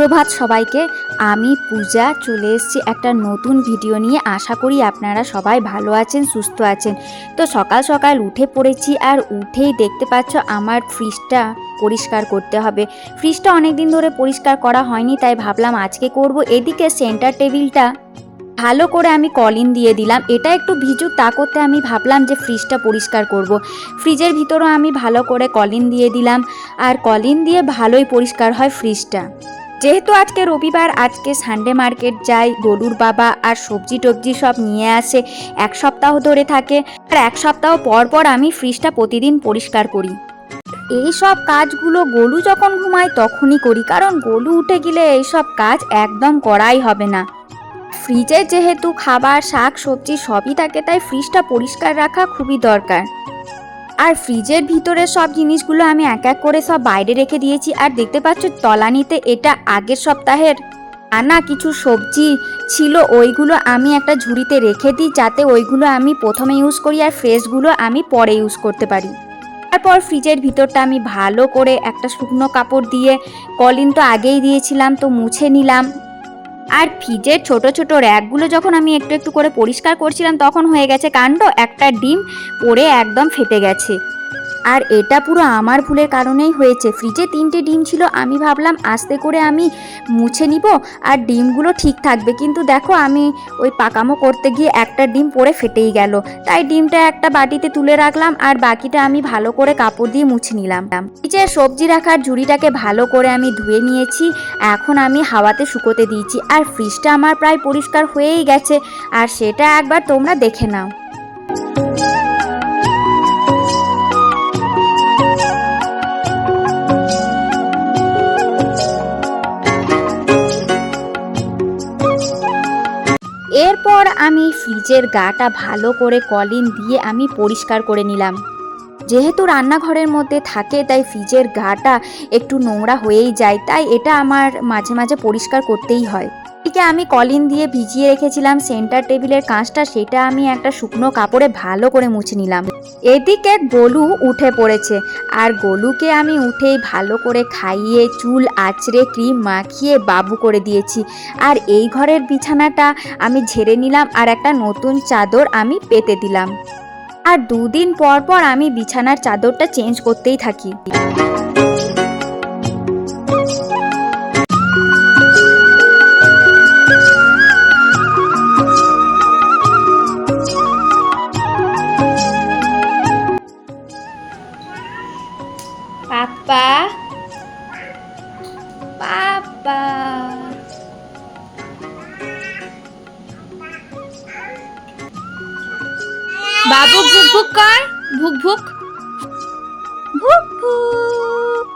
সুপ্রভাত সবাইকে। আমি পূজা, চলে এসেছি একটা নতুন ভিডিও নিয়ে। আশা করি আপনারা সবাই ভালো আছেন, সুস্থ আছেন। তো সকাল সকাল উঠে পড়েছি আর উঠেই দেখতে পাচ্ছ আমার ফ্রিজটা পরিষ্কার করতে হবে। ফ্রিজটা অনেক দিন ধরে পরিষ্কার করা হয়নি, তাই ভাবলাম আজকে করব। এদিকে সেন্টার টেবিলটা ভালো করে আমি কলিন দিয়ে দিলাম। এটা একটু ভিজুক তা করতে আমি ভাবলাম যে ফ্রিজটা পরিষ্কার করব। ফ্রিজের ভিতরও আমি ভালো করে কলিন দিয়ে দিলাম। আর কলিন দিয়ে ভালোই পরিষ্কার হয় ফ্রিজটা যেহেতু আজকে রবিবার, আজকে সানডে মার্কেট যাই, গরুর বাবা আর সবজি টবজি সব নিয়ে আসে, এক সপ্তাহ ধরে থাকে। আর এক সপ্তাহ পর পর আমি ফ্রিজটা প্রতিদিন পরিষ্কার করি। এই সব কাজগুলো গোলু যখন ঘুমায় তখনই করি, কারণ গোলু উঠে গেলে এইসব কাজ একদম করাই হবে না। ফ্রিজে যেহেতু খাবার, শাক, সবজি সবই থাকে, তাই ফ্রিজটা পরিষ্কার রাখা খুবই দরকার। আর ফ্রিজের ভিতরে সব জিনিসগুলো আমি এক এক করে সব বাইরে রেখে দিয়েছি। আর দেখতে পাচ্ছ, তলানিতে এটা আগের সপ্তাহের। আনা কিছু সবজি ছিল, ওইগুলো আমি একটা ঝুড়িতে রেখে দিই যাতে ওইগুলো আমি প্রথমে ইউজ করি আর ফ্রেশগুলো আমি পরে ইউজ করতে পারি। তারপর ফ্রিজের ভিতরটা আমি ভালো করে একটা শুকনো কাপড় দিয়ে, কলিন তো আগেই দিয়েছিলাম, তো মুছে নিলাম। আর ফ্রিজের ছোট ছোট র্যাকগুলো যখন আমি একটু একটু করে পরিষ্কার করছিলাম, তখন হয়ে গেছে কাণ্ড। একটা ডিম পরে একদম ফেটে গেছে। আর এটা পুরো আমার ভুলের কারণেই হয়েছে। ফ্রিজে তিনটে ডিম ছিল, আমি ভাবলাম আস্তে করে আমি মুছে নিব আর ডিমগুলো ঠিক থাকবে। কিন্তু দেখো, আমি ওই পাকামো করতে গিয়ে একটা ডিম পড়ে ফেটেই গেল। তাই ডিমটা একটা বাটিতে তুলে রাখলাম আর বাকিটা আমি ভালো করে কাপড় দিয়ে মুছে নিলাম। ফ্রিজের সবজি রাখার ঝুড়িটাকে ভালো করে আমি ধুয়ে নিয়েছি। এখন আমি হাওয়াতে শুকোতে দিয়েছি। আর ফ্রিজটা আমার প্রায় পরিষ্কার হয়েই গেছে। আর সেটা একবার তোমরা দেখে নাও। আমি ফ্রিজের গাটা ভালো করে কলিন দিয়ে আমি পরিষ্কার করে নিলাম। যেহেতু রান্নাঘরের মধ্যে থাকে, তাই ফ্রিজের গাটা একটু নোংরা হয়েই যায়, তাই এটা আমার মাঝে মাঝে পরিষ্কার করতেই হয়। এদিকে আমি কলিন দিয়ে ভিজিয়ে রেখেছিলাম, সেন্টার টেবিলের কাঁচটা সেটা আমি একটা শুকনো কাপড়ে ভালো করে মুছে নিলাম। এদিকে গোলু উঠে পড়েছে, আর গোলুকে আমি উঠেই ভালো করে খাইয়ে, চুল আঁচড়ে, ক্রিম মাখিয়ে বাবু করে দিয়েছি। আর এই ঘরের বিছানাটা আমি ঝেড়ে নিলাম আর একটা নতুন চাদর আমি পেতে দিলাম। আর দুদিন পর পর আমি বিছানার চাদরটা চেঞ্জ করতেই থাকি। বাবু ভুক ভুক কর। ভুক ভুক। ভুক ভুক।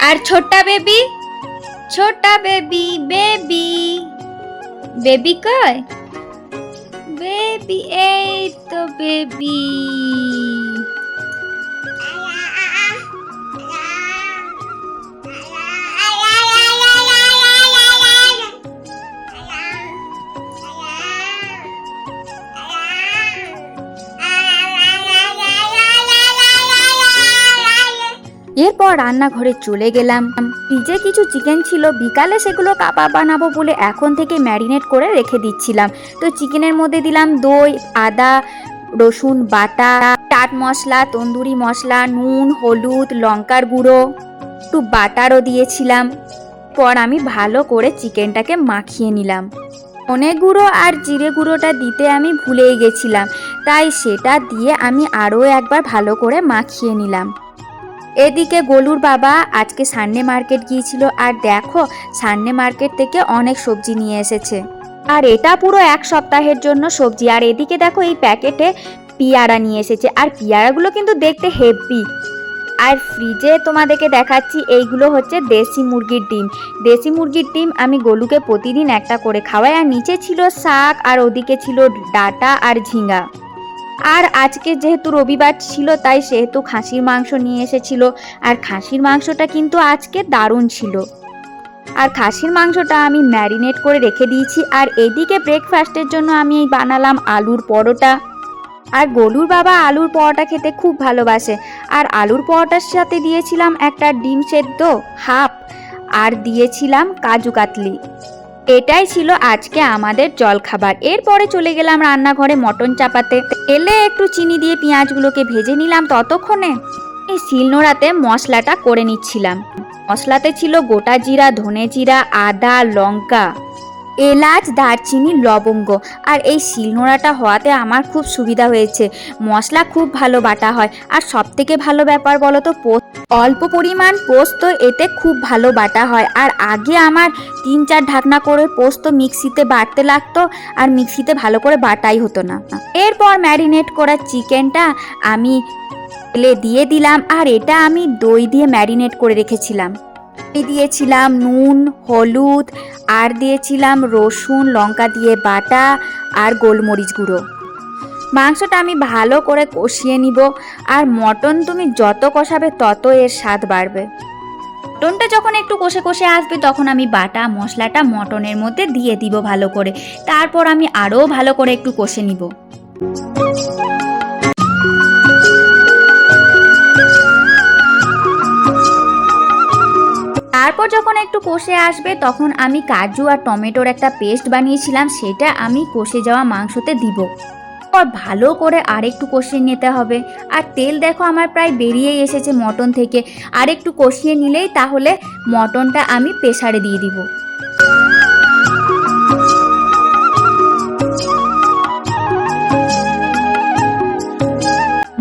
আর ছোট্টা বেবি? ছোট্টা বেবি বেবি। বেবি কয় বেবি এই তো বেবি। এরপর রান্নাঘরে চলে গেলাম। ফ্রিজে কিছু চিকেন ছিল, বিকালে সেগুলো কাবাব বানাবো বলে এখন থেকে ম্যারিনেট করে রেখে দিচ্ছিলাম। তো চিকেনের মধ্যে দিলাম দই, আদা, রসুন বাটা টাট মশলা, তন্দুরি মশলা, নুন, হলুদ, লঙ্কার গুঁড়ো, একটু বাটারও দিয়েছিলাম। পর আমি ভালো করে চিকেনটাকে মাখিয়ে নিলাম। ধনে গুঁড়ো আর জিরে গুঁড়োটা দিতে আমি ভুলেই গেছিলাম। তাই সেটা দিয়ে আমি আরও একবার ভালো করে মাখিয়ে নিলাম। এদিকে গোলুর বাবা আজকে সানডে মার্কেট গিয়েছিল আর দেখো সানডে মার্কেট থেকে অনেক সবজি নিয়ে এসেছে। আর এটা পুরো এক সপ্তাহের জন্য সবজি। আর এদিকে দেখো এই প্যাকেটে পিয়ারা নিয়ে এসেছে। আর পিয়ারাগুলো কিন্তু দেখতে হেভি। আর ফ্রিজে তোমাদেরকে দেখাচ্ছি, এইগুলো হচ্ছে দেশি মুরগির ডিম। দেশি মুরগির ডিম আমি গোলুকে প্রতিদিন একটা করে খাওয়াই। আর নিচে ছিল শাক, আর ওদিকে ছিল ডাটা আর ঝিঙ্গা আর আজকে যেহেতু রবিবার ছিল, তাই সেহেতু খাসির মাংস নিয়ে এসেছিল। আর খাসির মাংসটা কিন্তু আজকে দারুণ ছিল। আর খাসির মাংসটা আমি ম্যারিনেট করে রেখে দিয়েছি। আর এদিকে ব্রেকফাস্টের জন্য আমি এই বানালাম আলুর পরোটা। আর গলুর বাবা আলুর পরোটা খেতে খুব ভালোবাসে। আর আলুর পরোটার সাথে দিয়েছিলাম একটা ডিম সেদ্ধ, হাফ। আর দিয়েছিলাম কাজু কাতলি। এটাই ছিল আজকে আমাদের জলখাবার। এরপরে চলে গেলাম রান্নাঘরে মটন চাপাতে। এলে একটু চিনি দিয়ে পেঁয়াজগুলোকে ভেজে নিলাম ততক্ষণে। এই শিলনোড়াতে মশলাটা করে নিচ্ছিলাম। মশলাতে ছিল গোটা জিরা, ধনে জিরা, আদা, লঙ্কা। এলাচ, দারচিনি, লবঙ্গ। আর এই শিলনোড়াটা হওয়াতে আমার খুব সুবিধা হয়েছে। মশলা খুব ভালো বাটা হয়। আর সব থেকে ভালো ব্যাপার বলো তো পোস্ত অল্প পরিমাণ পোস্ত, এতে খুব ভালো বাটা হয়। আর আগে আমার তিন চার ঢাকনা করে পোস্ত মিক্সিতে বাটতে লাগতো, আর মিক্সিতে ভালো করে বাটাই হতো না। এরপর ম্যারিনেট করা চিকেনটা আমি তেলে দিয়ে দিলাম, আর এটা আমি দই দিয়ে ম্যারিনেট করে রেখেছিলাম। দিয়েছিলাম, নুন, হলুদ, আর দিয়েছিলাম রসুন, লঙ্কা দিয়ে বাটা আর গোলমরিচ গুঁড়ো। মাংসটা আমি ভালো করে কষিয়ে নিব আর মটন তুমি যত কষাবে তত এর স্বাদ বাড়বে। মটনটা যখন একটু কষে কষে আসবে তখন আমি বাটা, মশলাটা মটনের মধ্যে দিয়ে দিব ভালো করে। তারপর আমি আরও ভালো করে একটু কষে নিব। তারপর যখন একটু কষে আসবে, তখন আমি কাজু আর টমেটোর একটা পেস্ট বানিয়েছিলাম, সেটা আমি কষে যাওয়া মাংসতে দিব। পর ভালো করে আরেকটু কষিয়ে নিতে হবে। আর তেল দেখো আমার প্রায় বেরিয়েই এসেছে মটন থেকে। আরেকটু কষিয়ে নিলেই তাহলে মটনটা আমি প্রেসারে দিয়ে দিব।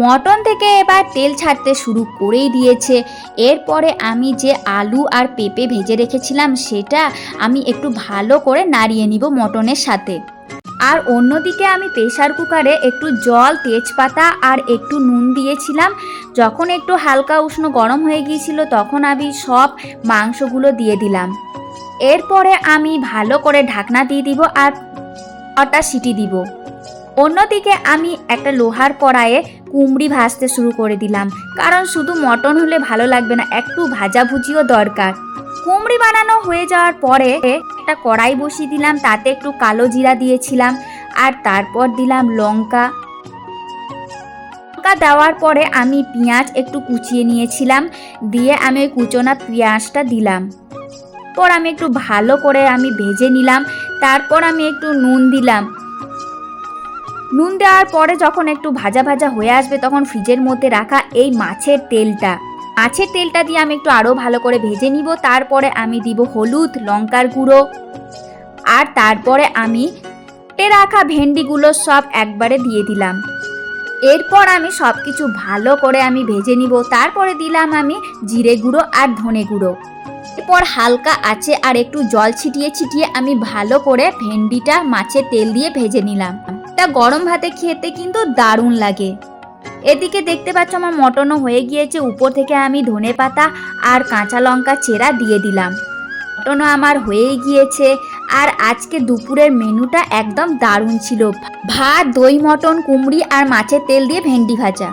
মটন থেকে এবার তেল ছাড়তে শুরু করেই দিয়েছে। এরপরে আমি যে আলু আর পেঁপে ভেজে রেখেছিলাম, সেটা আমি একটু ভালো করে নাড়িয়ে নিব মটনের সাথে। আর অন্যদিকে আমি প্রেসার কুকারে একটু জল, তেজপাতা আর একটু নুন দিয়েছিলাম। যখন একটু হালকা উষ্ণ গরম হয়ে গিয়েছিল, তখন আমি সব মাংসগুলো দিয়ে দিলাম। এরপরে আমি ভালো করে ঢাকনা দিয়ে দিব আর ছটা সিটি দিব। অন্যদিকে আমি একটা লোহার কড়াইয়ে কুমড়ি ভাজতে শুরু করে দিলাম। কারণ শুধু মটন হলে ভালো লাগবে না, একটু ভাজাভুজিও দরকার। কুমড়ি বানানো হয়ে যাওয়ার পরে একটা কড়াই বসিয়ে দিলাম, তাতে একটু কালো জিরা দিয়েছিলাম আর তারপর দিলাম লঙ্কা। লঙ্কা দেওয়ার পরে আমি পেঁয়াজ একটু কুচিয়ে নিয়েছিলাম, দিয়ে আমি ওই কুচোনা পেঁয়াজটা দিলাম। পর আমি একটু ভালো করে আমি ভেজে নিলাম, তারপর আমি একটু নুন দিলাম। নুন দেওয়ার পরে যখন একটু ভাজা ভাজা হয়ে আসবে, তখন ফ্রিজের মধ্যে রাখা এই মাছের তেলটা। মাছের তেলটা দিয়ে আমি একটু আরও ভালো করে ভেজে নিব। তারপরে আমি দিব হলুদ, লঙ্কার গুঁড়ো। আর তারপরে আমি রাখা ভেন্ডিগুলো সব একবারে দিয়ে দিলাম। এরপর আমি সব কিছু ভালো করে আমি ভেজে নিব। তারপরে দিলাম আমি জিরে গুঁড়ো আর ধনে গুঁড়ো। এরপর হালকা আছে আর একটু জল ছিটিয়ে ছিটিয়ে আমি ভালো করে ভেন্ডিটা মাছের তেল দিয়ে ভেজে নিলাম। এটা গরম ভাতে খেতে কিন্তু দারুণ লাগে। এদিকে দেখতে পাচ্ছ আমার মটনও হয়ে গিয়েছে, উপর থেকে আমি ধনে পাতা আর কাঁচা লঙ্কা চেরা দিয়ে দিলাম। মটনও আমার হয়েই গিয়েছে আর আজকে দুপুরের মেনুটা একদম দারুণ ছিল। ভাত, দই মটন, কুমড়ি আর মাছের তেল দিয়ে ভেন্ডি ভাজা।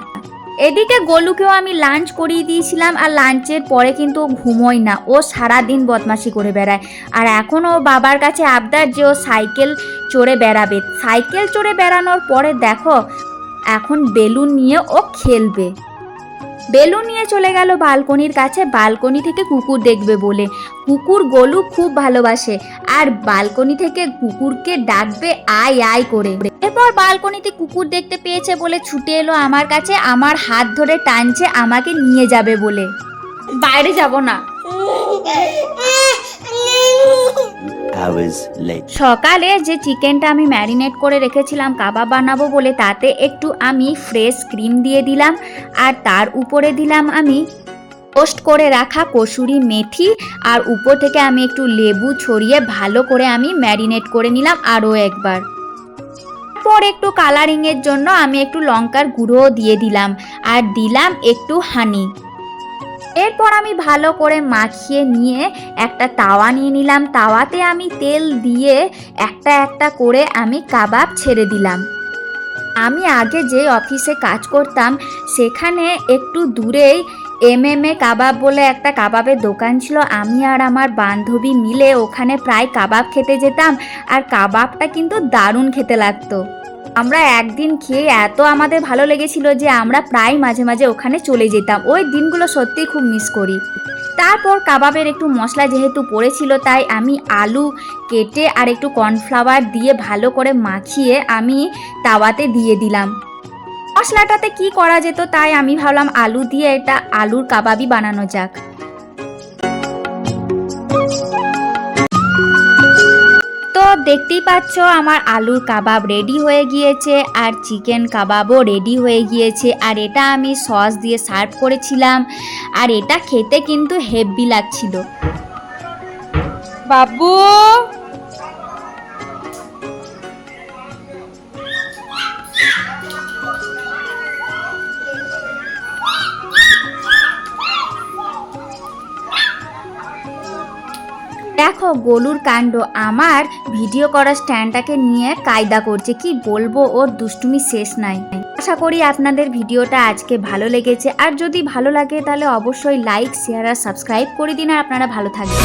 এদিকে গোলুকেও আমি লাঞ্চ করিয়ে দিয়েছিলাম আর লাঞ্চের পরে কিন্তু ঘুমোয় না। ও সারাদিন বদমাশি করে বেড়ায়। আর এখন ও বাবার কাছে আবদার যে ও সাইকেল চড়ে বেড়াবে। সাইকেল চড়ে বেড়ানোর পরে দেখো, এখন বেলুন নিয়ে ও খেলবে। বেলুন নিয়ে চলে গেল বালকনির কাছে। বালকনি থেকে কুকুর দেখবে বলে। কুকুর গোলু খুব ভালোবাসে আর বালকনি থেকে কুকুরকে ডাকবে আয় আয় করে। এরপর বালকনিতে কুকুর দেখতে পেয়েছে বলে ছুটে এলো আমার কাছে। আমার হাত ধরে টানছে আমাকে নিয়ে যাবে বলে। বাইরে যাব না। hours. সকালে যে চিকেনটা আমি ম্যারিনেট করে রেখেছিলাম, কাবাব বানাবো বলে, তাতে একটু আমি ফ্রেশ ক্রিম দিয়ে দিলাম আর তার উপরে দিলাম আমি পোস্ট করে রাখা কসুরি মেথি আর উপর থেকে আমি একটু লেবু ছড়িয়ে ভালো করে আমি ম্যারিনেট করে নিলাম আরও একবার তারপর একটু কালারিংয়ের জন্য আমি একটু লঙ্কার গুঁড়োও দিয়ে দিলাম আর দিলাম একটু হানি এরপর আমি ভালো করে মাখিয়ে নিয়ে একটা তাওয়া নিয়ে নিলাম। তাওয়াতে আমি তেল দিয়ে একটা একটা করে আমি কাবাব ছেড়ে দিলাম। আমি আগে যে অফিসে কাজ করতাম, সেখানে একটু দূরেই এম এম এ কাবাব বলে একটা কাবাবের দোকান ছিল। আমি আর আমার বান্ধবী মিলে ওখানে প্রায় কাবাব খেতে যেতাম, আর কাবাবটা কিন্তু দারুণ খেতে লাগতো। আমরা একদিন খেয়ে এত আমাদের ভালো লেগেছিল যে আমরা প্রায় মাঝে মাঝে ওখানে চলে যেতাম। ওই দিনগুলো সত্যিই খুব মিস করি। তারপর কাবাবের একটু মশলা যেহেতু পড়েছিল, তাই আমি আলু কেটে আর একটু কর্নফ্লাওয়ার দিয়ে ভালো করে মাখিয়ে আমি তাওয়াতে দিয়ে দিলাম। মশলাটাতে কি করা যেত তাই আমি ভাবলাম আলু দিয়ে এটা আলুর কাবাবই বানানো যাক। দেখতেই পাচ্ছ আমার আলুর কাবাব রেডি হয়ে গিয়েছে আর চিকেন কাবাবও রেডি হয়ে গিয়েছে। আর এটা আমি সস দিয়ে সার্ভ করেছিলাম। আর এটা খেতে কিন্তু হেভি লাগছিল। বাবু! দেখো, গোলুর কাণ্ড। আমার ভিডিও করা স্ট্যান্ডটাকে নিয়ে কায়দা করছে। কি বলব, ওর দুষ্টুমি শেষ নাই। আশা করি আপনাদের ভিডিওটা আজকে ভালো লেগেছে। আর যদি ভালো লাগে, তাহলে অবশ্যই লাইক শেয়ার আর সাবস্ক্রাইব করে দিন। আর আপনারা ভালো থাকবেন।